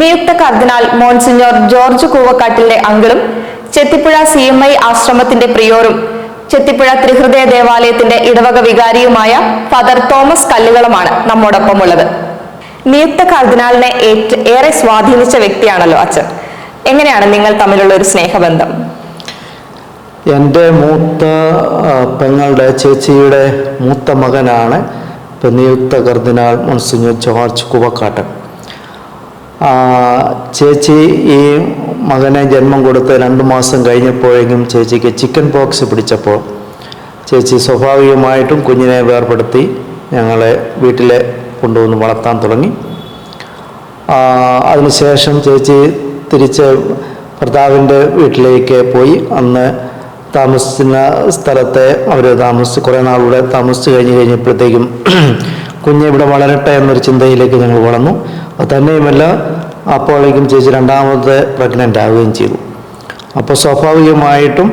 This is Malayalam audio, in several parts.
നിയുക്ത കർദിനാൾ മോൺസിഞ്ഞോർ ജോർജ് കൂവക്കാട്ടിന്റെ അങ്കിളും ചെത്തിപ്പുഴ സി എം ഐ ആശ്രമത്തിന്റെ പ്രിയോറും ചെത്തിപ്പുഴ ത്രിഹൃദയ ദേവാലയത്തിന്റെ ഇടവക വികാരിയുമായ ഫാദർ തോമസ് കല്ലുകളുമാണ് നമ്മോടൊപ്പമുള്ളത്. നിയുക്ത കർദിനാളിനെ ഏറ്റ് ഏറെ സ്വാധീനിച്ച വ്യക്തിയാണല്ലോ അച്ഛൻ. എങ്ങനെയാണ് നിങ്ങൾ തമ്മിലുള്ള ഒരു സ്നേഹബന്ധം? എന്റെ മൂത്ത പെങ്ങളുടെ ചേച്ചിയുടെ മൂത്ത മകനാണ് നിയുക്ത കർദിനാൾ മുൻസിഞ്ഞു ജോർജ് കുവക്കാട്ടൻ. ചേച്ചി ഈ മകനെ ജന്മം കൊടുത്ത് രണ്ട് മാസം കഴിഞ്ഞപ്പോഴെങ്കിലും ചേച്ചിക്ക് ചിക്കൻ പോക്സ് പിടിച്ചപ്പോൾ ചേച്ചി സ്വാഭാവികമായിട്ടും കുഞ്ഞിനെ വേർപെടുത്തി ഞങ്ങളെ വീട്ടിലെ കൊണ്ടുവന്ന് വളർത്താൻ തുടങ്ങി. അതിനുശേഷം ചേച്ചി തിരിച്ച് ഭർത്താവിന്റെ വീട്ടിലേക്ക് പോയി. അന്ന് താമസിക്കുന്ന സ്ഥലത്തെ അവർ താമസിച്ച് കുറേ നാളിവിടെ താമസിച്ച് കഴിഞ്ഞ് കഴിഞ്ഞപ്പോഴത്തേക്കും കുഞ്ഞ് ഇവിടെ വളരട്ടെ എന്നൊരു ചിന്തയിലേക്ക് ഞങ്ങൾ വളർന്നു. തന്നെയുമല്ല അപ്പോഴേക്കും ചേച്ചി രണ്ടാമത്തെ പ്രഗ്നന്റ് ആവുകയും ചെയ്തു. അപ്പോൾ സ്വാഭാവികമായിട്ടും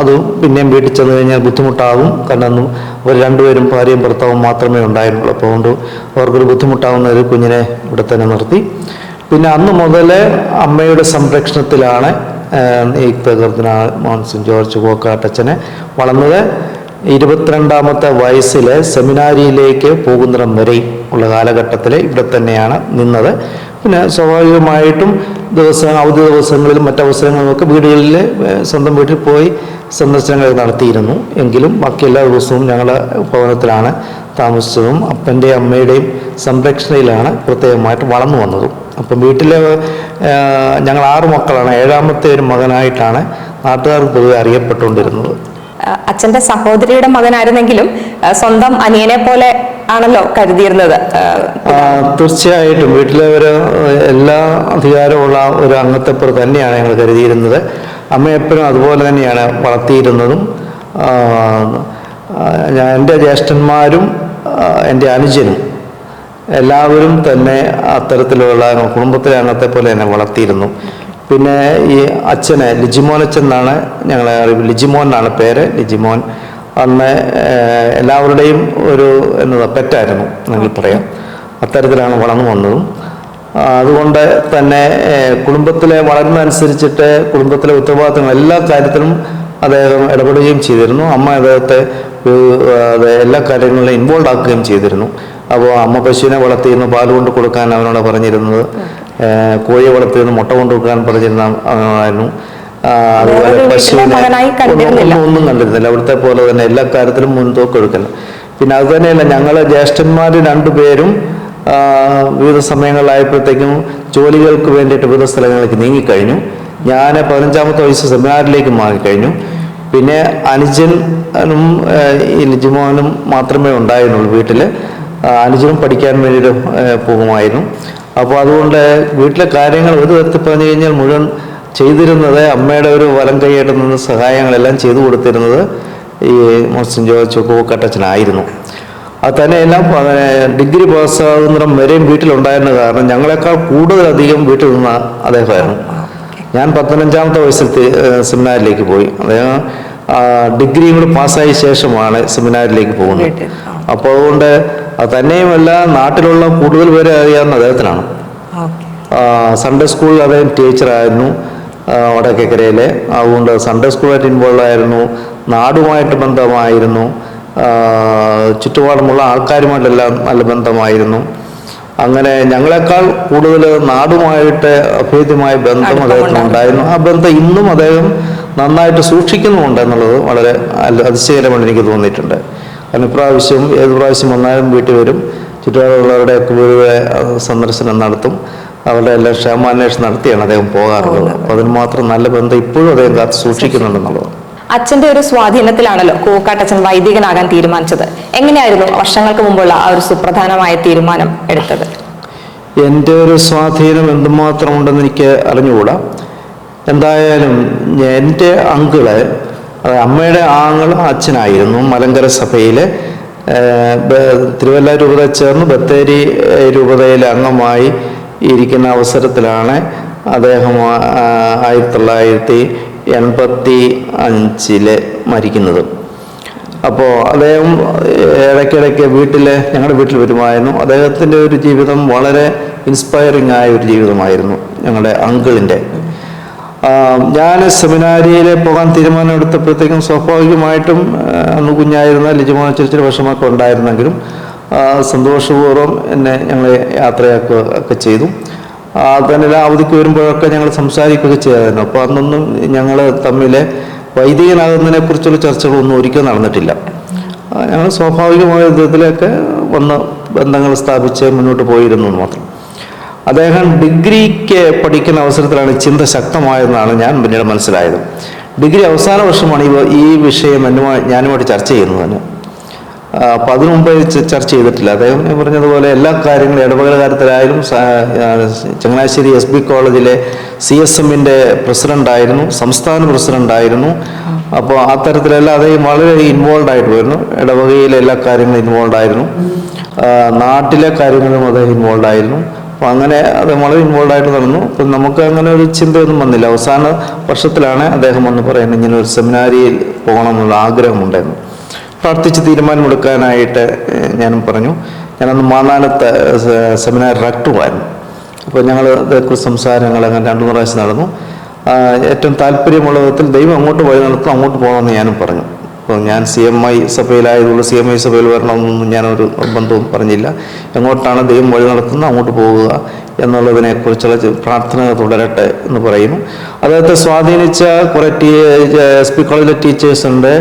അത് പിന്നെയും വീട്ടിൽ ചെന്ന് കഴിഞ്ഞാൽ ബുദ്ധിമുട്ടാകും. കാരണം അവർ രണ്ടുപേരും ഭാര്യയും ഭർത്താവും മാത്രമേ ഉണ്ടായിരുന്നുള്ളൂ. അപ്പോൾ അതുകൊണ്ട് അവർക്കൊരു ബുദ്ധിമുട്ടാവുന്ന ഒരു കുഞ്ഞിനെ ഇവിടെ തന്നെ നിർത്തി. പിന്നെ അന്ന് മുതലേ അമ്മയുടെ സംരക്ഷണത്തിലാണ് ഈ പ്രകൃതി മോൻസിൻ ജോർജ് കോക്കാട്ടച്ചനെ വളർന്നത്. ഇരുപത്തിരണ്ടാമത്തെ വയസ്സിലെ സെമിനാരിയിലേക്ക് പോകുന്നിടം വരെ ഉള്ള കാലഘട്ടത്തിൽ ഇവിടെ തന്നെയാണ് നിന്നത്. പിന്നെ സ്വാഭാവികമായിട്ടും ദിവസം അവധി ദിവസങ്ങളിലും മറ്റവസരങ്ങളിലൊക്കെ വീടുകളിൽ സ്വന്തം വീട്ടിൽ പോയി സന്ദർശനങ്ങൾ നടത്തിയിരുന്നു. എങ്കിലും ബാക്കി എല്ലാ ദിവസവും ഞങ്ങൾ ഭവനത്തിലാണ് താമസിച്ചതും അപ്പന്റെയും അമ്മയുടെയും സംരക്ഷണയിലാണ് പ്രത്യേകമായിട്ട് വളർന്നു വന്നതും. അപ്പം വീട്ടിലെ ഞങ്ങൾ ആറ് മക്കളാണ്. ഏഴാമത്തെ ഒരു മകനായിട്ടാണ് നാട്ടുകാർക്ക് പൊതുവെ അറിയപ്പെട്ടുകൊണ്ടിരുന്നത്. അച്ഛന്റെ സഹോദരിയുടെ മകനായിരുന്നെങ്കിലും സ്വന്തം അനിയനെ പോലെ ആണല്ലോ കരുതിയിരുന്നത്. തീർച്ചയായിട്ടും. വീട്ടിലെ ഒരു എല്ലാ അധികാരമുള്ള ഒരു അംഗത്തെപ്പുറം തന്നെയാണ് ഞങ്ങൾ കരുതിയിരുന്നത്. അമ്മ എപ്പോഴും അതുപോലെ തന്നെയാണ് വളർത്തിയിരുന്നതും. ഞാൻ എന്റെ ജ്യേഷ്ഠന്മാരും എന്റെ അനുജനും എല്ലാവരും തന്നെ അത്തരത്തിലുള്ള കുടുംബത്തിലെ അംഗത്തെ പോലെ തന്നെ വളർത്തിയിരുന്നു. പിന്നെ ഈ അച്ഛന് എന്നാണ് ഞങ്ങളെ അറിവ്. ലിജിമോൻ എന്നാണ് പേര്. ലിജിമോൻ അന്ന് എല്ലാവരുടെയും ഒരു എന്നതാ പെറ്റായിരുന്നു നിങ്ങൾ പറയാം. അത്തരത്തിലാണ് വളർന്നു വന്നതും. അതുകൊണ്ട് തന്നെ കുടുംബത്തിലെ കുടുംബത്തിലെ വളരുന്നതനുസരിച്ചിട്ട് കുടുംബത്തിലെ ഉത്തരവാദിത്തങ്ങൾ എല്ലാ കാര്യത്തിലും അദ്ദേഹം ഇടപെടുകയും ചെയ്തിരുന്നു. അമ്മ അദ്ദേഹത്തെ എല്ലാ കാര്യങ്ങളിലും ഇൻവോൾവ് ആക്കുകയും ചെയ്തിരുന്നു. അപ്പോൾ അമ്മ പശുവിനെ വളർത്തിയിരുന്നു പാൽ കൊണ്ട് കൊടുക്കാൻ അവനോട് പറഞ്ഞിരുന്നത്. കോഴിയെ വളർത്തിയിരുന്നു മുട്ട കൊണ്ട് കൊടുക്കാൻ പറഞ്ഞിരുന്ന ആയിരുന്നു. അതുപോലെ പശുവിനെ. ഒന്നും കണ്ടിരുന്നില്ല. അവിടുത്തെ പോലെ തന്നെ എല്ലാ കാര്യത്തിലും മുൻതൂക്കം എടുക്കണം. പിന്നെ അത് തന്നെയല്ല ഞങ്ങൾ ജ്യേഷ്ഠന്മാർ രണ്ടുപേരും വിവിധ സമയങ്ങളിലായപ്പോഴത്തേക്കും ജോലികൾക്ക് വേണ്ടിയിട്ട് വിവിധ സ്ഥലങ്ങളിലേക്ക് നീങ്ങിക്കഴിഞ്ഞു. ഞാൻ പതിനഞ്ചാമത്തെ വയസ്സ് സെമിനാറിലേക്ക് മാറിക്കഴിഞ്ഞു. പിന്നെ അനുജനും ലിജിമോനും മാത്രമേ ഉണ്ടായിരുന്നുള്ളൂ വീട്ടിൽ അനുജനും പഠിക്കാൻ വേണ്ടിയിട്ട് പോകുമായിരുന്നു. അപ്പോൾ അതുകൊണ്ട് വീട്ടിലെ കാര്യങ്ങൾ ഒരു തരത്തിൽ പറഞ്ഞു കഴിഞ്ഞാൽ മുഴുവൻ ചെയ്തിരുന്നത് അമ്മയുടെ ഒരു വലം കൈയായിട്ട് നിന്ന് സഹായങ്ങളെല്ലാം ചെയ്തു കൊടുത്തിരുന്നത് ഈ മുസ്ലിം ജോർജ് ചുക്കുവക്കട്ടച്ചനായിരുന്നു അത് തന്നെ എല്ലാം ഡിഗ്രി പാസ്സാകുന്നിടം വരെയും വീട്ടിലുണ്ടായിരുന്ന കാരണം ഞങ്ങളെക്കാൾ കൂടുതലധികം വീട്ടിൽ നിന്ന അദ്ദേഹമായിരുന്നു ഞാൻ പതിനഞ്ചാമത്തെ വയസ്സിൽ സെമിനാറിലേക്ക് പോയി. അദ്ദേഹം ഡിഗ്രിയും കൂടി പാസ്സായ ശേഷമാണ് സെമിനാരിലേക്ക് പോകുന്നത്. അപ്പോൾ അതുകൊണ്ട് അത് തന്നെയുമല്ല നാട്ടിലുള്ള കൂടുതൽ പേരെ അറിയാവുന്ന അദ്ദേഹത്തിനാണ്. സൺഡേ സ്കൂളിൽ അദ്ദേഹം ടീച്ചറായിരുന്നു വടക്കേക്കരയിലെ അതുകൊണ്ട് സൺഡേ സ്കൂളായിട്ട് ഇൻവോൾവ് ആയിരുന്നു. നാടുമായിട്ട് ബന്ധമായിരുന്നു. ചുറ്റുപാടുമുള്ള ആൾക്കാരുമായിട്ടെല്ലാം നല്ല ബന്ധമായിരുന്നു. അങ്ങനെ ഞങ്ങളെക്കാൾ കൂടുതൽ നാടുമായിട്ട് അഭേദ്യമായ ബന്ധം അദ്ദേഹത്തിന് ഉണ്ടായിരുന്നു ആ ബന്ധം ഇന്നും അദ്ദേഹം നന്നായിട്ട് സൂക്ഷിക്കുന്നുമുണ്ട് എന്നുള്ളത് വളരെ അതിശയകരമായിട്ട് എനിക്ക് തോന്നിയിട്ടുണ്ട്. കാരണം ഇപ്രാവശ്യം ഏത് പ്രാവശ്യം വന്നാലും വീട്ടിൽ വരും. ചുറ്റുപാടുള്ളവരുടെയൊക്കെ വീടുകളെ സന്ദർശനം നടത്തും. അവരുടെ എല്ലാം ക്ഷേമാന്വേഷണം നടത്തിയാണ് അദ്ദേഹം പോകാറുള്ളത്. അപ്പൊ അതിന് മാത്രം നല്ല ബന്ധം ഇപ്പോഴും അദ്ദേഹം കാത്ത് സൂക്ഷിക്കുന്നുണ്ടെന്നുള്ളത് അച്ഛന്റെ ഒരു സ്വാധീനത്തിലാണല്ലോ കൂക്കാട്ടച്ഛൻ വൈദികനാകാൻ തീരുമാനിച്ചത്. എങ്ങനെയായിരുന്നു വർഷങ്ങൾക്ക് മുമ്പുള്ള ആ ഒരു സുപ്രധാനമായ തീരുമാനം എടുത്തത്? എന്റെ ഒരു സ്വാധീനം എന്തുമാത്രം ഉണ്ടെന്ന് എനിക്ക് അറിഞ്ഞുകൂടാ. എന്തായാലും എന്റെ അങ്കിൾ അമ്മയുടെ ആങ്ങൾ അച്ഛനായിരുന്നു. മലങ്കര സഭയിലെ തിരുവല്ല രൂപത ചേർന്ന് ബത്തേരി രൂപതയിലെ അംഗമായി ഇരിക്കുന്ന അവസരത്തിലാണ് അദ്ദേഹം ആയിരത്തി തൊള്ളായിരത്തി എൺപത്തി അഞ്ചിൽ മരിക്കുന്നത്. അപ്പോൾ അദ്ദേഹം ഇടയ്ക്കിടയ്ക്ക് വീട്ടിൽ ഞങ്ങളുടെ വീട്ടിൽ വരുമായിരുന്നു. അദ്ദേഹത്തിന്റെ ഒരു ജീവിതം വളരെ ഇൻസ്പയറിംഗ് ആയ ഒരു ജീവിതമായിരുന്നു ഞങ്ങളുടെ അങ്കിളിന്റെ ഞാൻ സെമിനാരിയിൽ പോകാൻ തീരുമാനമെടുത്തപ്പോഴത്തേക്കും സ്വാഭാവികമായിട്ടും അന്ന് കുഞ്ഞായിരുന്ന ലിജുമോന ചെറിയ വിഷമമൊക്കെ ഉണ്ടായിരുന്നെങ്കിലും സന്തോഷപൂർവം എന്നെ ഞങ്ങൾ യാത്രയാക്കുക ഒക്കെ ചെയ്തു. ആ, തന്നെ അവധിക്ക് വരുമ്പോഴൊക്കെ ഞങ്ങൾ സംസാരിക്കുകയൊക്കെ ചെയ്യാമായിരുന്നു അപ്പോൾ അന്നൊന്നും ഞങ്ങൾ തമ്മിൽ വൈദികനാകുന്നതിനെ കുറിച്ചുള്ള ചർച്ചകളൊന്നും ഒരിക്കലും നടന്നിട്ടില്ല. ഞങ്ങൾ സ്വാഭാവികമായ വിധത്തിലൊക്കെ വന്ന് ബന്ധങ്ങൾ സ്ഥാപിച്ച് മുന്നോട്ട് പോയിരുന്നു മാത്രം. അദ്ദേഹം ഡിഗ്രിക്ക് പഠിക്കുന്ന അവസരത്തിലാണ് ചിന്ത ശക്തമായതെന്നാണ് ഞാൻ പിന്നീട് മനസ്സിലായത്. ഡിഗ്രി അവസാന വർഷമാണ് ഈ ഈ വിഷയം എന്നുമായി ഞാനുമായിട്ട് ചർച്ച ചെയ്യുന്നത്. തന്നെ അപ്പം അതിനു മുമ്പ് ചർച്ച ചെയ്തിട്ടില്ല. അദ്ദേഹം ഞാൻ പറഞ്ഞതുപോലെ എല്ലാ കാര്യങ്ങളും ഇടപകലകാരത്തിലായാലും ചങ്ങനാശ്ശേരി എസ് ബി കോളേജിലെ സി എസ് എമ്മിന്റെ പ്രസിഡന്റായിരുന്നു സംസ്ഥാന പ്രസിഡന്റായിരുന്നു അപ്പോൾ ആ തരത്തിലെല്ലാം അദ്ദേഹം വളരെ ഇൻവോൾവ് ആയിട്ട് വരുന്നു ഇടവകയിലെ എല്ലാ കാര്യങ്ങളും ഇൻവോൾവ് ആയിരുന്നു. നാട്ടിലെ കാര്യങ്ങളും അദ്ദേഹം ഇൻവോൾവ് ആയിരുന്നു. അപ്പോൾ അങ്ങനെ അത് വളരെ ഇൻവോൾവ് ആയിട്ട് നടന്നു. അപ്പം നമുക്ക് അങ്ങനെ ഒരു ചിന്തയൊന്നും വന്നില്ല. അവസാന വർഷത്തിലാണ് അദ്ദേഹം വന്ന് പറയുന്നത് ഇങ്ങനെ ഒരു സെമിനാരിയിൽ പോകണം എന്നുള്ള ആഗ്രഹമുണ്ടായിരുന്നു. പ്രാർത്ഥിച്ച് തീരുമാനമെടുക്കാനായിട്ട് ഞാനും പറഞ്ഞു. ഞാനന്ന് മാന്നാനത്ത് സെമിനാർ റക്ടറുമായിരുന്നു അപ്പോൾ ഞങ്ങൾ ഇതേക്കുറിച്ച് സംസാരങ്ങൾ അങ്ങനെ രണ്ടു പ്രാവശ്യം നടന്നു. ഏറ്റവും താല്പര്യമുള്ള വിധത്തിൽ ദൈവം അങ്ങോട്ട് വഴി നടത്തും അങ്ങോട്ട് പോകണമെന്ന് ഞാനും പറഞ്ഞു. അപ്പോൾ ഞാൻ സി എം ഐ സഭയിലായതുകൊണ്ട് സി എം ഐ സഭയിൽ വരണമെന്നൊന്നും ഞാനൊരു നിർബന്ധവും പറഞ്ഞില്ല. എങ്ങോട്ടാണ് ദൈവം വഴി നടക്കുന്നത് അങ്ങോട്ട് പോവുക എന്നുള്ളതിനെക്കുറിച്ചുള്ള പ്രാർത്ഥന തുടരട്ടെ എന്ന് പറയുന്നു. അദ്ദേഹത്തെ സ്വാധീനിച്ച കുറേ ടീ എസ് പി കോളേജിലെ ടീച്ചേഴ്സ് ഉണ്ട്.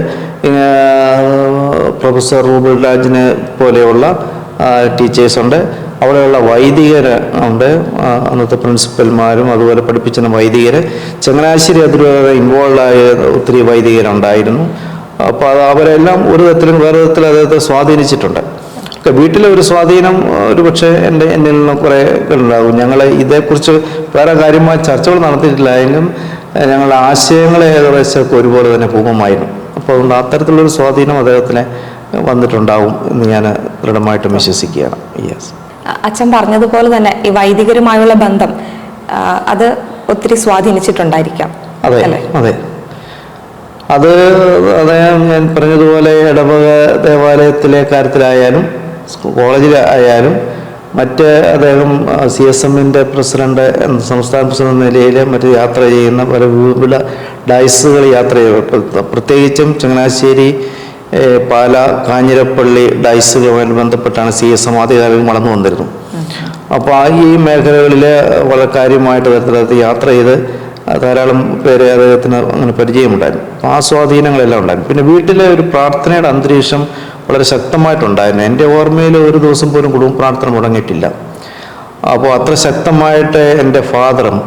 പ്രൊഫസർ റൂബിൾ രാജിനെ പോലെയുള്ള ടീച്ചേഴ്സ് ഉണ്ട്. അവിടെയുള്ള വൈദികർ ഉണ്ട്. അന്നത്തെ പ്രിൻസിപ്പൽമാരും അതുപോലെ പഠിപ്പിച്ചിരുന്ന വൈദികർ ചങ്ങനാശ്ശേരി അതിൽ ഇൻവോൾവ് ആയ ഒത്തിരി വൈദികരുണ്ടായിരുന്നു. അപ്പോൾ അത് അവരെല്ലാം ഒരു തരത്തിലും വേറെ തരത്തിൽ അദ്ദേഹത്തെ സ്വാധീനിച്ചിട്ടുണ്ട്. വീട്ടിലെ ഒരു സ്വാധീനം ഒരു പക്ഷേ എന്റെ എന്നിൽ നിന്ന് കുറേ ഉണ്ടാകും. ഞങ്ങൾ ഇതേക്കുറിച്ച് വേറെ കാര്യമായ ചർച്ചകൾ നടത്തിയിട്ടില്ലായെങ്കിലും ഞങ്ങളുടെ ആശയങ്ങളെ ഏകദേശമൊക്കെ ഒരുപോലെ തന്നെ പൂർണമായിരുന്നു. അപ്പോൾ അതുകൊണ്ട് അത്തരത്തിലുള്ളൊരു സ്വാധീനം അദ്ദേഹത്തിന് വന്നിട്ടുണ്ടാവും എന്ന് ഞാൻ ദൃഢമായിട്ടും വിശ്വസിക്കുകയാണ്. യെസ് അച്ഛൻ പറഞ്ഞതുപോലെ തന്നെ ഈ വൈദികരുമായുള്ള ബന്ധം അത് ഒത്തിരി സ്വാധീനിച്ചിട്ടുണ്ടായിരിക്കാം അതെ അതെ. അത് അദ്ദേഹം ഞാൻ പറഞ്ഞതുപോലെ ഇടവക ദേവാലയത്തിലെ കാര്യത്തിലായാലും കോളേജിലായാലും മറ്റ് അദ്ദേഹം സി എസ് എമ്മിന്റെ പ്രസിഡന്റ് സംസ്ഥാന പ്രസിഡന്റ് എന്ന നിലയിൽ മറ്റ് യാത്ര ചെയ്യുന്ന പല വിപുല ഡൈസുകൾ യാത്ര ചെയ്തു പ്രത്യേകിച്ചും ചങ്ങനാശ്ശേരി പാല കാഞ്ഞിരപ്പള്ളി ഡയസുകളുമായി ബന്ധപ്പെട്ടാണ് സി എസ് എം ആദ്യകാലം വളർന്നു വന്നിരുന്നു അപ്പോൾ ആ ഈ മേഖലകളിൽ വളരെ കാര്യമായിട്ട് തരത്തിലത് യാത്ര ചെയ്ത് ധാരാളം പേരെ അദ്ദേഹത്തിന് അങ്ങനെ പരിചയമുണ്ടായിരുന്നു. അപ്പോൾ ആ സ്വാധീനങ്ങളെല്ലാം ഉണ്ടായിരുന്നു. പിന്നെ വീട്ടിലെ ഒരു പ്രാർത്ഥനയുടെ അന്തരീക്ഷം വളരെ ശക്തമായിട്ടുണ്ടായിരുന്നു. എന്റെ ഓർമ്മയിൽ ഒരു ദിവസം പോലും കുടുംബ പ്രാർത്ഥന മുടങ്ങിയിട്ടില്ല. അപ്പോൾ അത്ര ശക്തമായിട്ട് എന്റെ ഫാദറും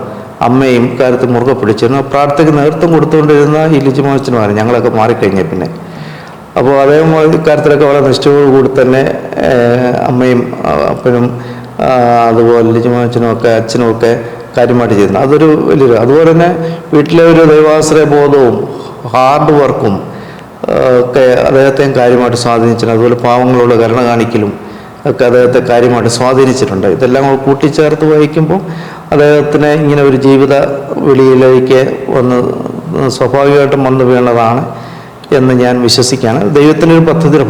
അമ്മയും കാര്യത്തിൽ മുറുകെ പിടിച്ചിരുന്നു. പ്രാർത്ഥനയ്ക്ക് നേതൃത്വം കൊടുത്തുകൊണ്ടിരുന്ന ഈ ലിജിമോച്ചനുമാണ് ഞങ്ങളൊക്കെ മാറിക്കഴിഞ്ഞ പിന്നെ. അപ്പോൾ അദ്ദേഹം ഇക്കാര്യത്തിലൊക്കെ വളരെ നിഷ്ഠയോടുകൂടി തന്നെ അമ്മയും അപ്പനും അതുപോലെ ലിജിമോച്ചനും ഒക്കെ അച്ഛനും ഒക്കെ കാര്യമായിട്ട് ചെയ്യുന്നു അതൊരു വലിയൊരു അതുപോലെ തന്നെ വീട്ടിലെ ഒരു ദൈവാശ്രയ ബോധവും ഹാർഡ് വർക്കും ഒക്കെ അദ്ദേഹത്തെയും കാര്യമായിട്ട് സ്വാധീനിച്ചിട്ടുണ്ട്. അതുപോലെ പാവങ്ങളോട് കരുണ കാണിക്കലും ഒക്കെ അദ്ദേഹത്തെ കാര്യമായിട്ട് സ്വാധീനിച്ചിട്ടുണ്ട്. ഇതെല്ലാം കൂടെ കൂട്ടിച്ചേർത്ത് വഹിക്കുമ്പോൾ അദ്ദേഹത്തിന് ഇങ്ങനെ ഒരു ജീവിത വെളിയിലേക്ക് വന്ന് സ്വാഭാവികമായിട്ടും വന്നു വീണതാണ് എന്ന് ഞാൻ വിശ്വസിക്കുകയാണ്. ദൈവത്തിന്റെ ഒരു പദ്ധതിയുടെ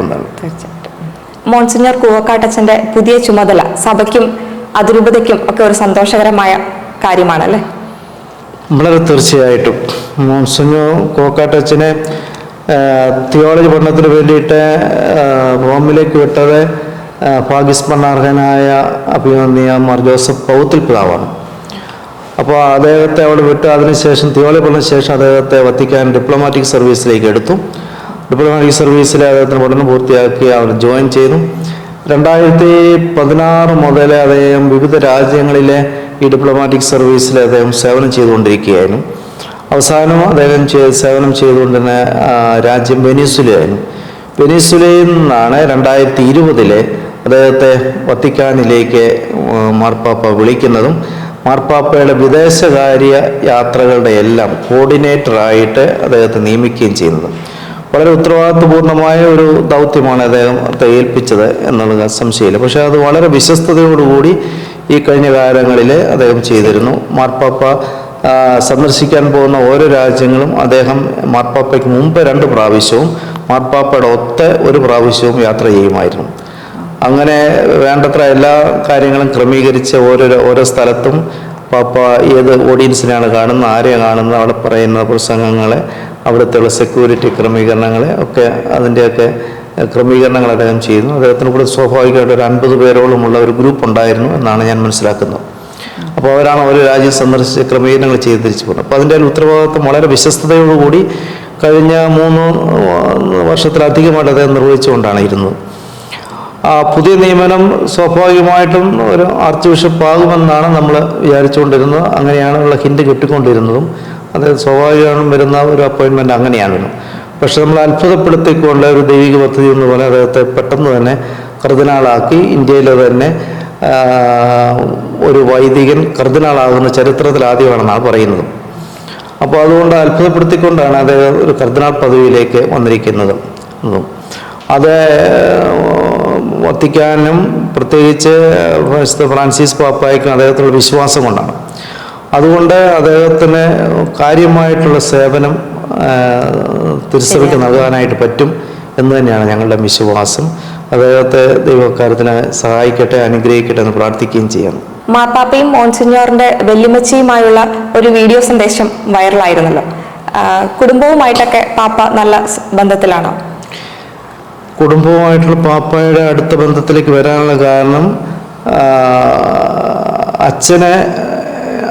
വന്നത് മോൺസിഞ്ഞർ കൂവക്കാട്ടച്ചന്റെ പുതിയ ചുമതല സഭയ്ക്കും അതിരൂപതയ്ക്കും ഒക്കെ ഒരു സന്തോഷകരമായ കാര്യമാണല്ലേ? വളരെ തീർച്ചയായിട്ടും. മോൺസഞ്ഞോ കോക്കാട്ടച്ചനെ തിയോളജി പഠനത്തിന് വേണ്ടിയിട്ട് റോമിലേക്ക് വിട്ടത് ഭാഗ്യസ്മരണാർഹനായ അഭിമന്യ മാർ ജോസഫ് പൗത്തിൽ പിതാവാണ്. അപ്പോൾ അദ്ദേഹത്തെ അവിടെ വിട്ട് അതിനുശേഷം തിയോളജി പഠന ശേഷം അദ്ദേഹത്തെ വത്തിക്കാൻ ഡിപ്ലോമാറ്റിക് സർവീസിലേക്ക് എടുത്തു. ഡിപ്ലോമാറ്റിക് സർവീസിൽ അദ്ദേഹത്തിന് പഠനം പൂർത്തിയാക്കി അവർ ജോയിൻ ചെയ്തു. രണ്ടായിരത്തി പതിനാറ് മുതൽ അദ്ദേഹം വിവിധ രാജ്യങ്ങളിലെ ഈ ഡിപ്ലോമാറ്റിക് സർവീസിൽ അദ്ദേഹം സേവനം ചെയ്തുകൊണ്ടിരിക്കുകയായിരുന്നു. അവസാനം അദ്ദേഹം സേവനം ചെയ്തുകൊണ്ടിരുന്ന രാജ്യം വെനീസുലയായിരുന്നു വെനീസുലയിൽ നിന്നാണ് രണ്ടായിരത്തി ഇരുപതിലെ അദ്ദേഹത്തെ വത്തിക്കാനിലേക്ക് മാർപ്പാപ്പ വിളിക്കുന്നതും മാർപ്പാപ്പയുടെ വിദേശകാര്യ യാത്രകളുടെ എല്ലാം കോർഡിനേറ്ററായിട്ട് അദ്ദേഹത്തെ നിയമിക്കുകയും ചെയ്യുന്നത്. വളരെ ഉത്തരവാദിത്വപൂർണമായ ഒരു ദൗത്യമാണ് അദ്ദേഹം ഏൽപ്പിച്ചത് എന്നുള്ള സംശയമില്ല. പക്ഷെ അത് വളരെ വിശ്വസ്തയോടുകൂടി ഈ കഴിഞ്ഞ കാലങ്ങളിൽ അദ്ദേഹം ചെയ്തിരുന്നു. മാർപ്പാപ്പ സന്ദർശിക്കാൻ പോകുന്ന ഓരോ രാജ്യങ്ങളും അദ്ദേഹം മാർപ്പാപ്പയ്ക്ക് മുമ്പ് രണ്ട് പ്രാവശ്യവും മാർപ്പാപ്പയുടെ ഒത്ത ഒരു പ്രാവശ്യവും യാത്ര ചെയ്യുമായിരുന്നു. അങ്ങനെ വേണ്ടത്ര എല്ലാ കാര്യങ്ങളും ക്രമീകരിച്ച് ഓരോ ഓരോ സ്ഥലത്തും പാപ്പ ഏത് ഓഡിയൻസിനാണ് കാണുന്നത് ആരെയാണ് കാണുന്നത് അവിടെ പറയുന്ന പ്രസംഗങ്ങളെ അവിടുത്തെയുള്ള സെക്യൂരിറ്റി ക്രമീകരണങ്ങളെ ഒക്കെ അതിന്റെയൊക്കെ ക്രമീകരണങ്ങൾ അദ്ദേഹം ചെയ്യുന്നു. അദ്ദേഹത്തിന് കൂടെ സ്വാഭാവികമായിട്ട് ഒരു അൻപത് പേരോളമുള്ള ഒരു ഗ്രൂപ്പ് ഉണ്ടായിരുന്നു എന്നാണ് ഞാൻ മനസ്സിലാക്കുന്നത്. അപ്പോൾ അവരാണ് ഓരോ രാജ്യം സന്ദർശിച്ച് ക്രമീകരണങ്ങൾ ചെയ്ത് തിരിച്ചു പോകുന്നത് അപ്പോൾ അതിന്റെ ഉത്തരവാദിത്വം വളരെ വിശ്വസ്തയോടുകൂടി കഴിഞ്ഞ മൂന്ന് വർഷത്തിലധികമായിട്ട് അദ്ദേഹം നിർവഹിച്ചുകൊണ്ടാണ് ഇരുന്നത്. പുതിയ നിയമനം സ്വാഭാവികമായിട്ടും ഒരു ആർച്ച് ബിഷപ്പ് ആകുമെന്നാണ് നമ്മൾ വിചാരിച്ചുകൊണ്ടിരുന്നത്. അങ്ങനെയാണുള്ള ഹിൻഡ് കിട്ടിക്കൊണ്ടിരുന്നതും. അത് സ്വാഭാവികമായും വരുന്ന ഒരു അപ്പോയിൻമെന്റ് അങ്ങനെയാണ് വരുന്നത്. പക്ഷെ നമ്മൾ അത്ഭുതപ്പെടുത്തിക്കൊണ്ട് ഒരു ദൈവിക പദ്ധതി എന്ന് പോലെ അദ്ദേഹത്തെ പെട്ടെന്ന് തന്നെ കർദിനാളാക്കി ഇന്ത്യയിലെ തന്നെ ഒരു വൈദികൻ കർദിനാളാകുന്ന ചരിത്രത്തിൽ ആദ്യമാണെന്നാണ് പറയുന്നത്. അപ്പോൾ അതുകൊണ്ട് അത്ഭുതപ്പെടുത്തിക്കൊണ്ടാണ് അദ്ദേഹം ഒരു കർദിനാൾ പദവിയിലേക്ക് വന്നിരിക്കുന്നത്. അത് വത്തിക്കാനും പ്രത്യേകിച്ച് ഫ്രാൻസിസ് പാപ്പായ്ക്കും അദ്ദേഹത്തിനുള്ള വിശ്വാസം കൊണ്ടാണ്. അതുകൊണ്ട് അദ്ദേഹത്തിന് കാര്യമായിട്ടുള്ള സേവനം തിരിച്ചറിക്ക് തിരുസഭയ്ക്ക് നൽകാനായിട്ട് പറ്റും എന്ന് തന്നെയാണ് ഞങ്ങളുടെ വിശ്വാസം. അദ്ദേഹത്തെ ദൈവകാര്യത്തിന് സഹായിക്കട്ടെ അനുഗ്രഹിക്കട്ടെ എന്ന് പ്രാർത്ഥിക്കുകയും ചെയ്യാം മാർപ്പാപ്പയും മോൺസിഞ്ഞോറിന്റെ വെല്ലുമച്ചിയുമായുള്ള ഒരു വീഡിയോ സന്ദേശം വൈറലായിരുന്നല്ലോ. കുടുംബവുമായിട്ടൊക്കെ പാപ്പ നല്ല ബന്ധത്തിലാണോ? കുടുംബവുമായിട്ടുള്ള പാപ്പയുടെ അടുത്ത ബന്ധത്തിലേക്ക് വരാനുള്ള കാരണം അച്ഛന്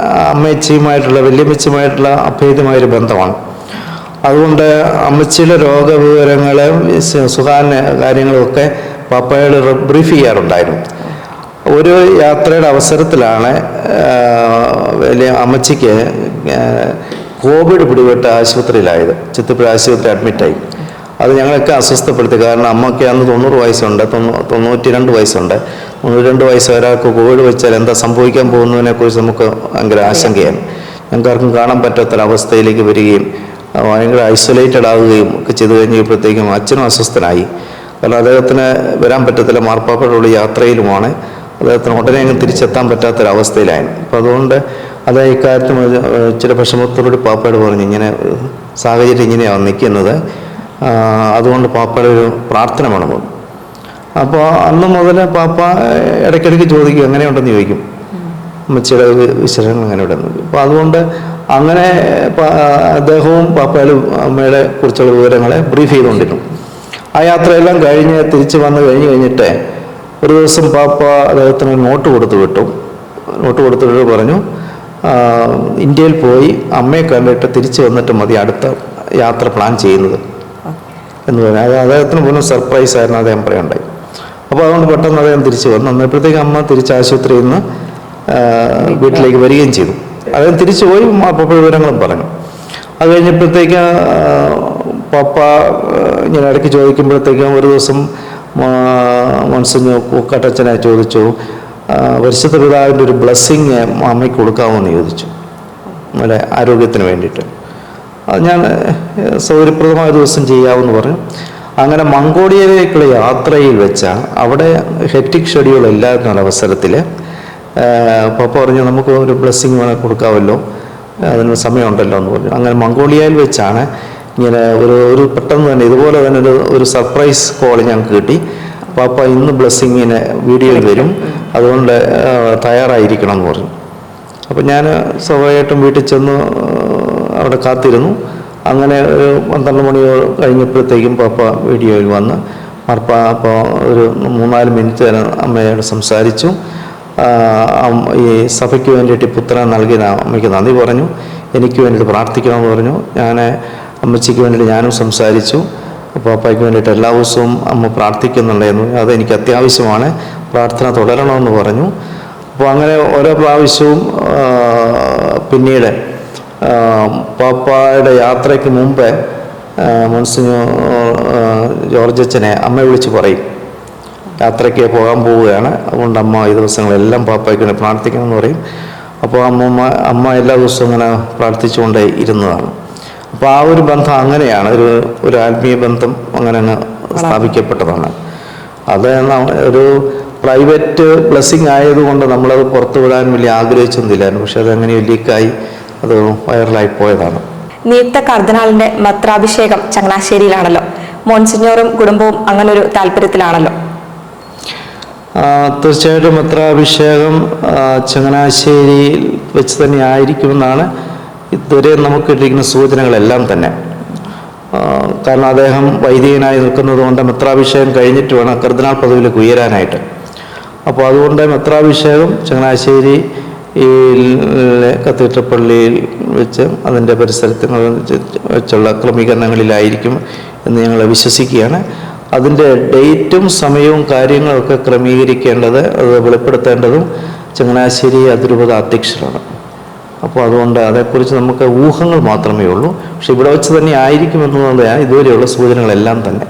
അമ്മയച്ചിയുമായിട്ടുള്ള വല്യമ്മച്ചിയുമായിട്ടുള്ള അഭേദ്യമായൊരു ബന്ധമാണ്. അതുകൊണ്ട് അമ്മച്ചിയുടെ രോഗവിവരങ്ങൾ സുഖാന കാര്യങ്ങളൊക്കെ പാപ്പയോട് ബ്രീഫ് ചെയ്യാറുണ്ടായിരുന്നു. ഒരു യാത്രയുടെ അവസരത്തിലാണ് വലിയ അമ്മച്ചിക്ക് കോവിഡ് പിടിപെട്ട് ആശുപത്രിയിലായത്. ചിത്തപ്പുഴ ആശുപത്രി അഡ്മിറ്റായി അത് ഞങ്ങളൊക്കെ അസ്വസ്ഥപ്പെടുത്തി. കാരണം അമ്മയ്ക്ക് അന്ന് തൊണ്ണൂറ് വയസ്സുണ്ട്. തൊണ്ണൂ തൊണ്ണൂറ്റി രണ്ട് വയസ്സുണ്ട്. തൊണ്ണൂറ്റി രണ്ട് വയസ്സ് ഒരാൾക്ക് കോവിഡ് വെച്ചാൽ എന്താ സംഭവിക്കാൻ പോകുന്നതിനെക്കുറിച്ച് നമുക്ക് ഭയങ്കര ആശങ്കയാണ്. ഞങ്ങൾക്ക് ആർക്കും കാണാൻ പറ്റാത്തൊരവസ്ഥയിലേക്ക് വരികയും ഭയങ്കര ഐസൊലേറ്റഡ് ആവുകയും ഒക്കെ ചെയ്തു കഴിഞ്ഞപ്പോഴത്തേക്കും അച്ഛനും അസ്വസ്ഥനായി. കാരണം അദ്ദേഹത്തിന് വരാൻ പറ്റത്തില്ല. മാർപ്പാപ്പയുടെ യാത്രയിലുമാണ്. അദ്ദേഹത്തിന് ഉടനെ അങ്ങ് തിരിച്ചെത്താൻ പറ്റാത്തൊരവസ്ഥയിലായിരുന്നു അപ്പോൾ അതുകൊണ്ട് അത് ഇക്കാര്യത്തിൽ ചില വിഷമത്തോടുകൂടി പാപ്പയോട് പറഞ്ഞു ഇങ്ങനെ സാഹചര്യം ഇങ്ങനെയാണ് നിൽക്കുന്നത്. അതുകൊണ്ട് പാപ്പയുടെ ഒരു പ്രാർത്ഥന വേണം അപ്പോൾ അന്ന് മുതൽ പാപ്പ ഇടയ്ക്കിടയ്ക്ക് ചോദിക്കും എങ്ങനെയുണ്ടെന്ന് ചോദിക്കും? അമ്മച്ചിയുടെ വിശേഷങ്ങൾ അങ്ങനെ ഉണ്ടെന്ന് അപ്പോൾ അതുകൊണ്ട് അങ്ങനെ അദ്ദേഹവും പാപ്പയുടെ അമ്മയുടെ കുറിച്ചുള്ള വിവരങ്ങളെ ബ്രീഫ് ചെയ്തുകൊണ്ടിരുന്നു. ആ യാത്രയെല്ലാം കഴിഞ്ഞ് തിരിച്ച് വന്ന് കഴിഞ്ഞ് കഴിഞ്ഞിട്ട് ഒരു ദിവസം പാപ്പ അദ്ദേഹത്തിന് നോട്ട് കൊടുത്തു വിട്ടു. നോട്ട് കൊടുത്തിട്ട് പറഞ്ഞു ഇന്ത്യയിൽ പോയി അമ്മയെ കണ്ടിട്ട് തിരിച്ച് വന്നിട്ട് മതി അടുത്ത യാത്ര പ്ലാൻ ചെയ്യുന്നത്. എന്ന് പറഞ്ഞു. അത് അദ്ദേഹത്തിന് പോലും സർപ്രൈസ് ആയിരുന്നു അദ്ദേഹം പറയുണ്ടായി. അപ്പോൾ അതുകൊണ്ട് പെട്ടെന്ന് അദ്ദേഹം തിരിച്ചു വന്നു. അന്നപ്പോഴത്തേക്ക് അമ്മ തിരിച്ച് ആശുപത്രിയിൽ നിന്ന് വീട്ടിലേക്ക് വരികയും ചെയ്തു. അദ്ദേഹം തിരിച്ചു പോയി പപ്പ വിവരങ്ങളും പറഞ്ഞു. അത് കഴിഞ്ഞപ്പോഴത്തേക്ക് പപ്പ ഇങ്ങനെ ഇടയ്ക്ക് ചോദിക്കുമ്പോഴത്തേക്കും ഒരു ദിവസം മനസ്സിന് കൂക്കട്ടച്ചനെ ചോദിച്ചു പരിശുദ്ധ പിതാവിന്റെ ഒരു ബ്ലെസ്സിങ് അമ്മയ്ക്ക് കൊടുക്കാമോ എന്ന് ചോദിച്ചു. നമ്മുടെ ആരോഗ്യത്തിന് വേണ്ടിയിട്ട്. അത് ഞാൻ സൗകര്യപ്രദമായ ദിവസം ചെയ്യാമെന്ന് പറഞ്ഞു. അങ്ങനെ മംഗോളിയയിലേക്കുള്ള യാത്രയിൽ വെച്ച അവിടെ ഹെറ്റിക് ഷെഡ്യൂൾ ഇല്ലായിരുന്ന അവസരത്തിൽ പപ്പ പറഞ്ഞു നമുക്ക് ഒരു ബ്ലെസ്സിങ് വേണേൽ കൊടുക്കാമല്ലോ അതിന് സമയമുണ്ടല്ലോ എന്ന് പറഞ്ഞു. അങ്ങനെ മംഗോളിയയിൽ വെച്ചാണ് ഇങ്ങനെ ഒരു ഒരു പെട്ടെന്ന് തന്നെ ഇതുപോലെ തന്നെ ഒരു ഒരു സർപ്രൈസ് കോൾ ഞങ്ങൾക്ക് കിട്ടി. പാപ്പ ഇന്ന് ബ്ലെസ്സിങ്ങിന് വീഡിയോയിൽ വരും. അതുകൊണ്ട് തയ്യാറായിരിക്കണം എന്ന് പറഞ്ഞു. അപ്പം ഞാൻ സ്വാഭാവികമായിട്ടും വീട്ടിൽ ചെന്ന് അവിടെ കാത്തിരുന്നു. അങ്ങനെ ഒരു പന്ത്രണ്ട് മണി കഴിഞ്ഞപ്പോഴത്തേക്കും പാപ്പ വീഡിയോയിൽ വന്ന് മാർപ്പ അപ്പോൾ ഒരു മൂന്നാൽ മിനിറ്റ് നേരം അമ്മയോട് സംസാരിച്ചു. ഈ സഭയ്ക്ക് വേണ്ടിയിട്ട് പുത്രൻ നൽകിയ അമ്മയ്ക്ക് നന്ദി പറഞ്ഞു. എനിക്ക് വേണ്ടിയിട്ട് പ്രാർത്ഥിക്കണമെന്ന് പറഞ്ഞു. ഞാൻ അമ്മച്ചിക്ക് വേണ്ടിയിട്ട് ഞാനും സംസാരിച്ചു. പാപ്പയ്ക്ക് വേണ്ടിയിട്ട് എല്ലാ ദിവസവും അമ്മ പ്രാർത്ഥിക്കുന്നുണ്ടായിരുന്നു. അതെനിക്ക് അത്യാവശ്യമാണ്. പ്രാർത്ഥന തുടരണമെന്ന് പറഞ്ഞു. അപ്പോൾ അങ്ങനെ ഓരോ പ്രാവശ്യവും പിന്നീട് പാപ്പായുടെ യാത്രയ്ക്ക് മുമ്പേ മുൻസിഞ്ഞോ അച്ഛനെ അമ്മ വിളിച്ച് പറയും. യാത്രയ്ക്ക് പോകാൻ പോവുകയാണ്. അതുകൊണ്ട് അമ്മ ഈ ദിവസങ്ങളെല്ലാം പാപ്പയ്ക്ക് വേണ്ടി പ്രാർത്ഥിക്കണം എന്ന് പറയും. അപ്പോൾ അമ്മമ്മ അമ്മ എല്ലാ ദിവസവും ഇങ്ങനെ പ്രാർത്ഥിച്ചുകൊണ്ട് ഇരുന്നതാണ്. അപ്പോൾ ആ ഒരു ബന്ധം അങ്ങനെയാണ്. ഒരു ഒരു ആത്മീയ ബന്ധം അങ്ങനെ അങ്ങ് സ്ഥാപിക്കപ്പെട്ടതാണ്. അത് ഒരു പ്രൈവറ്റ് ബ്ലെസ്സിങ് ആയതുകൊണ്ട് നമ്മളത് പുറത്തു വിടാൻ വലിയ ആഗ്രഹിച്ചൊന്നുമില്ലായിരുന്നു. പക്ഷെ അതങ്ങനെ ലീക്കായി. അത് വൈറലായി പോയതാണ്. നിയുക്ത കർദിനാളിന്റെ മത്രാഭിഷേകം ചങ്ങനാശ്ശേരിയിലാണല്ലോ. മോൺസിഞ്ഞോറും കുടുംബവും അങ്ങനെ ഒരു താല്പര്യത്തിലാണല്ലോ തീർച്ചയായിട്ടും മത്രാഭിഷേകം ചങ്ങനാശ്ശേരിയിൽ വെച്ച് തന്നെ ആയിരിക്കുമെന്നാണ് ഇതുവരെ നമുക്ക് കിട്ടിയിരിക്കുന്ന സൂചനകളെല്ലാം തന്നെ. കാരണം അദ്ദേഹം വൈദികനായി നിൽക്കുന്നത് കൊണ്ട് മെത്രാഭിഷേകം കഴിഞ്ഞിട്ട് വേണം കർദിനാൾ പദവിയിലേക്ക് ഉയരാനായിട്ട്. അപ്പോൾ അതുകൊണ്ട് മെത്രാഭിഷേകം ചങ്ങനാശ്ശേരി ഈ കത്തീഡ്രൽ പള്ളിയിൽ വെച്ച് അതിന്റെ പരിസരത്ത് വെച്ചുള്ള ക്രമീകരണങ്ങളിലായിരിക്കും എന്ന് ഞങ്ങൾ വിശ്വസിക്കുകയാണ്. അതിന്റെ ഡേറ്റും സമയവും കാര്യങ്ങളൊക്കെ ക്രമീകരിക്കേണ്ടത് അത് വെളിപ്പെടുത്തേണ്ടതും ചങ്ങനാശ്ശേരി അതിരൂപത അധ്യക്ഷരാണ്. അപ്പോൾ അതുകൊണ്ട് അതേക്കുറിച്ച് നമുക്ക് ഊഹങ്ങൾ മാത്രമേ ഉള്ളൂ. പക്ഷെ ഇവിടെ വെച്ച് തന്നെ ആയിരിക്കുമെന്നുള്ളതാണ് ഇതുവരെയുള്ള സൂചനകളെല്ലാം തന്നെ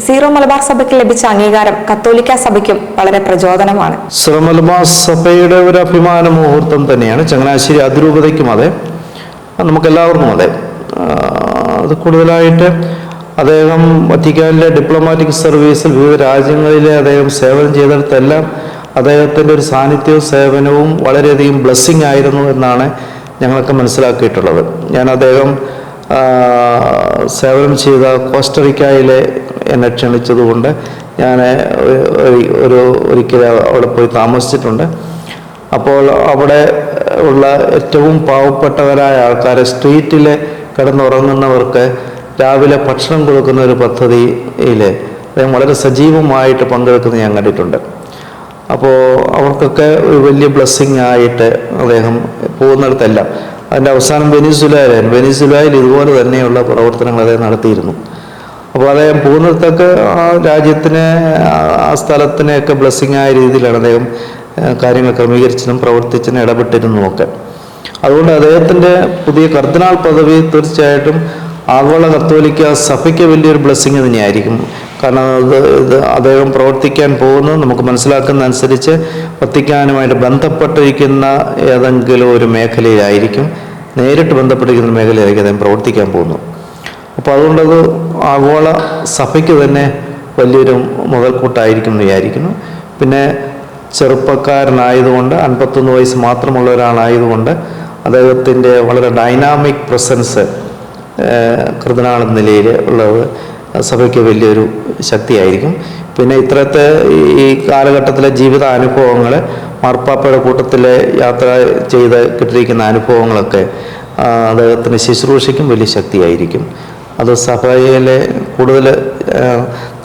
സീറോ മലബാർ സഭയ്ക്ക് ലഭിച്ച അംഗീകാരം കത്തോലിക്ക സഭയ്ക്കും വളരെ പ്രചോദനമാണ്. സീറോ മലബാർ സഭയുടെ ഒരു അഭിമാന മുഹൂർത്തം തന്നെയാണ്. ചങ്ങനാശ്ശേരി അതിരൂപതയ്ക്കും അതെ. നമുക്കെല്ലാവർക്കും അതെ. അത് കൂടുതലായിട്ട് അദ്ദേഹം വത്തിക്കാനിലെ ഡിപ്ലോമാറ്റിക് സർവീസിൽ വിവിധ രാജ്യങ്ങളിലെ അദ്ദേഹം സേവനം ചെയ്തിടത്തെല്ലാം അദ്ദേഹത്തിന്റെ ഒരു സാന്നിധ്യവും സേവനവും വളരെയധികം ബ്ലെസ്സിങ് ആയിരുന്നു എന്നാണ് ഞങ്ങളൊക്കെ മനസ്സിലാക്കിയിട്ടുള്ളത്. ഞാൻ അദ്ദേഹം സേവനം ചെയ്ത കോസ്റ്ററിക്കയിലെ എന്നെ ക്ഷണിച്ചതുകൊണ്ട് ഞാൻ ഒരു- ഒരു ഒരിക്കൽ അവിടെ പോയി താമസിച്ചിട്ടുണ്ട്. അപ്പോൾ അവിടെ ഉള്ള ഏറ്റവും പാവപ്പെട്ടവരായ ആൾക്കാരെ സ്ട്രീറ്റിൽ കിടന്നുറങ്ങുന്നവർക്ക് രാവിലെ ഭക്ഷണം കൊടുക്കുന്ന ഒരു പദ്ധതിയിൽ അദ്ദേഹം വളരെ സജീവമായിട്ട് പങ്കെടുക്കുന്നത് ഞാൻ കണ്ടിട്ടുണ്ട്. അപ്പോൾ അവർക്കൊക്കെ ഒരു വലിയ ബ്ലെസ്സിങ് ആയിട്ട് അദ്ദേഹം പോകുന്നിടത്തെല്ലാം. അതിന്റെ അവസാനം വെനിസുലായിലായിരുന്നു വെനിസുലായിൽ ഇതുപോലെ തന്നെയുള്ള പ്രവർത്തനങ്ങൾ അദ്ദേഹം നടത്തിയിരുന്നു. അപ്പോൾ അദ്ദേഹം പോകുന്നിടത്തൊക്കെ ആ രാജ്യത്തിന് ആ- സ്ഥലത്തിനെയൊക്കെ ബ്ലെസ്സിങ് ആയ രീതിയിലാണ് അദ്ദേഹം കാര്യങ്ങൾ ക്രമീകരിച്ചതും പ്രവർത്തിച്ചതും ഇടപെട്ടിരുന്നതും ഒക്കെ. അതുകൊണ്ട് അദ്ദേഹത്തിന്റെ പുതിയ കർദിനാൾ പദവി തീർച്ചയായിട്ടും ആഗോള കത്തോലിക്ക സഭയ്ക്ക് വലിയൊരു ബ്ലെസ്സിങ് തന്നെയായിരിക്കും. കാരണം അത് ഇത് അദ്ദേഹം പ്രവർത്തിക്കാൻ പോകുന്നത് നമുക്ക് മനസ്സിലാക്കുന്ന അനുസരിച്ച് വത്തിക്കാനുമായിട്ട് ബന്ധപ്പെട്ടിരിക്കുന്ന ഏതെങ്കിലും ഒരു മേഖലയിലായിരിക്കും നേരിട്ട് ബന്ധപ്പെട്ടിരിക്കുന്ന മേഖലയിലായിരിക്കും അദ്ദേഹം പ്രവർത്തിക്കാൻ പോകുന്നത്. അപ്പോൾ അതുകൊണ്ടത് ആഗോള സഭയ്ക്ക് തന്നെ വലിയൊരു മുതൽക്കൂട്ടായിരിക്കും എന്ന് വിചാരിക്കുന്നു. പിന്നെ ചെറുപ്പക്കാരനായതുകൊണ്ട് അൻപത്തൊന്ന് വയസ്സ് മാത്രമുള്ള ഒരാളായതുകൊണ്ട് അദ്ദേഹത്തിന്റെ വളരെ ഡൈനാമിക് പ്രസൻസ് കൃതനാൾ നിലയിൽ ഉള്ളത് സഭയ്ക്ക് വലിയൊരു ശക്തിയായിരിക്കും. പിന്നെ ഇത്രത്തെ ഈ- കാലഘട്ടത്തിലെ ജീവിത അനുഭവങ്ങൾ മാർപ്പാപ്പയുടെ കൂട്ടത്തിൽ യാത്ര ചെയ്ത് കിട്ടിയിരിക്കുന്ന അനുഭവങ്ങളൊക്കെ അദ്ദേഹത്തിന്റെ ശുശ്രൂഷയ്ക്കും വലിയ ശക്തിയായിരിക്കും. അത് സഭയിലെ കൂടുതൽ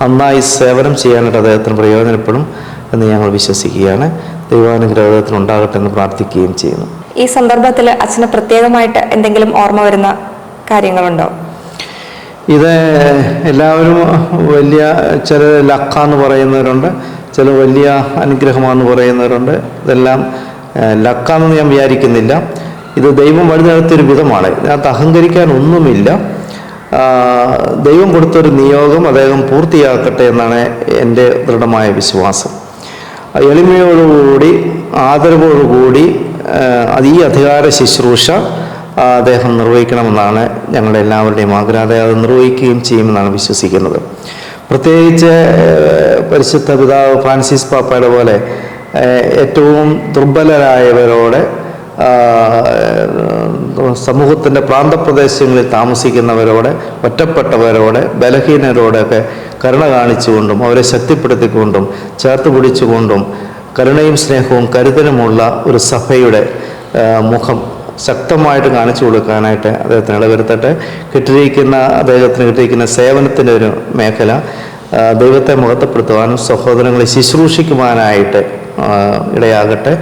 നന്നായി സേവനം ചെയ്യാനായിട്ട് അദ്ദേഹത്തിന് പ്രയോജനപ്പെടും എന്ന് ഞങ്ങൾ വിശ്വസിക്കുകയാണ്. ദൈവാനുഗ്രഹം അദ്ദേഹത്തിന് ഉണ്ടാകട്ടെ എന്ന് പ്രാർത്ഥിക്കുകയും ചെയ്യുന്നു. ഈ സന്ദർഭത്തിൽ അച്ഛന് പ്രത്യേകമായിട്ട് എന്തെങ്കിലും ഓർമ്മ വരുന്ന കാര്യങ്ങളുണ്ടോ? ഇത് എല്ലാവരും വലിയ ചില ലക്കാന്ന് പറയുന്നവരുണ്ട് ചില വലിയ അനുഗ്രഹമാണെന്ന് പറയുന്നവരുണ്ട്. ഇതെല്ലാം ലക്കാന്ന് ഞാൻ വിചാരിക്കുന്നില്ല. ഇത് ദൈവം വഴി നടത്തിയൊരു വിധമാണ്. ഇതിനകത്ത് അഹങ്കരിക്കാൻ ഒന്നുമില്ല. ആ, ദൈവം കൊടുത്തൊരു നിയോഗം അദ്ദേഹം പൂർത്തിയാക്കട്ടെ എന്നാണ് എന്റെ ദൃഢമായ വിശ്വാസം. എളിമയോടുകൂടി ആദരവോടുകൂടി അത് ഈ അധികാര ശുശ്രൂഷ അദ്ദേഹം നിർവഹിക്കണമെന്നാണ് ഞങ്ങളുടെ എല്ലാവരുടെയും ആഗ്രഹം. അദ്ദേഹം നിർവഹിക്കുകയും ചെയ്യുമെന്നാണ് വിശ്വസിക്കുന്നത്. പ്രത്യേകിച്ച് പരിശുദ്ധ പിതാവ് ഫ്രാൻസിസ് പാപ്പയുടെ പോലെ ഏറ്റവും ദുർബലരായവരോട് സമൂഹത്തിന്റെ പ്രാന്തപ്രദേശങ്ങളിൽ താമസിക്കുന്നവരോട് ഒറ്റപ്പെട്ടവരോട് ബലഹീനരോടൊക്കെ കരുണ കാണിച്ചുകൊണ്ടും അവരെ ശക്തിപ്പെടുത്തിക്കൊണ്ടും ചേർത്ത് പിടിച്ചുകൊണ്ടും കരുണയും സ്നേഹവും കരുതലുമുള്ള ഒരു സഭയുടെ മുഖം ശക്തമായിട്ട് കാണിച്ചു കൊടുക്കാനായിട്ട് അദ്ദേഹത്തിന് ഇടവരുത്തട്ടെ. കിട്ടിയിരിക്കുന്ന അദ്ദേഹത്തിന് കിട്ടിയിരിക്കുന്ന സേവനത്തിന്റെ ഒരു മേഖല ദൈവത്തെ മഹത്വപ്പെടുത്തുവാനും സഹോദരങ്ങളെ ശുശ്രൂഷിക്കുവാനായിട്ട് ഇടയാകട്ടെ.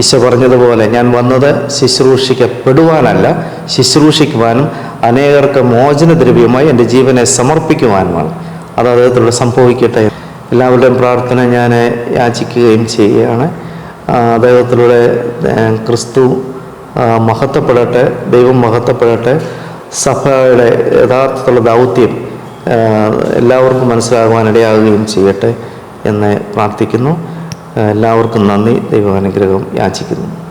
ഈശോ പറഞ്ഞതുപോലെ ഞാൻ വന്നത് ശുശ്രൂഷിക്കപ്പെടുവാനല്ല ശുശ്രൂഷിക്കുവാനും അനേകർക്ക് മോചനദ്രവ്യമായി എന്റെ ജീവനെ സമർപ്പിക്കുവാനുമാണ്. അത് അദ്ദേഹത്തിലൂടെ സംഭവിക്കട്ടെ. എല്ലാവരുടെയും പ്രാർത്ഥന ഞാൻ യാചിക്കുകയും ചെയ്യുകയാണ്. അദ്ദേഹത്തിലൂടെ ക്രിസ്തു മഹത്വപ്പെടട്ടെ ദൈവം മഹത്വപ്പെടട്ടെ സഭയുടെ യഥാർത്ഥത്തിലുള്ള ദൗത്യം എല്ലാവർക്കും മനസ്സിലാകുവാനിടയാകുകയും ചെയ്യട്ടെ എന്ന് പ്രാർത്ഥിക്കുന്നു. എല്ലാവർക്കും നന്ദി. ദൈവാനുഗ്രഹം യാചിക്കുന്നു.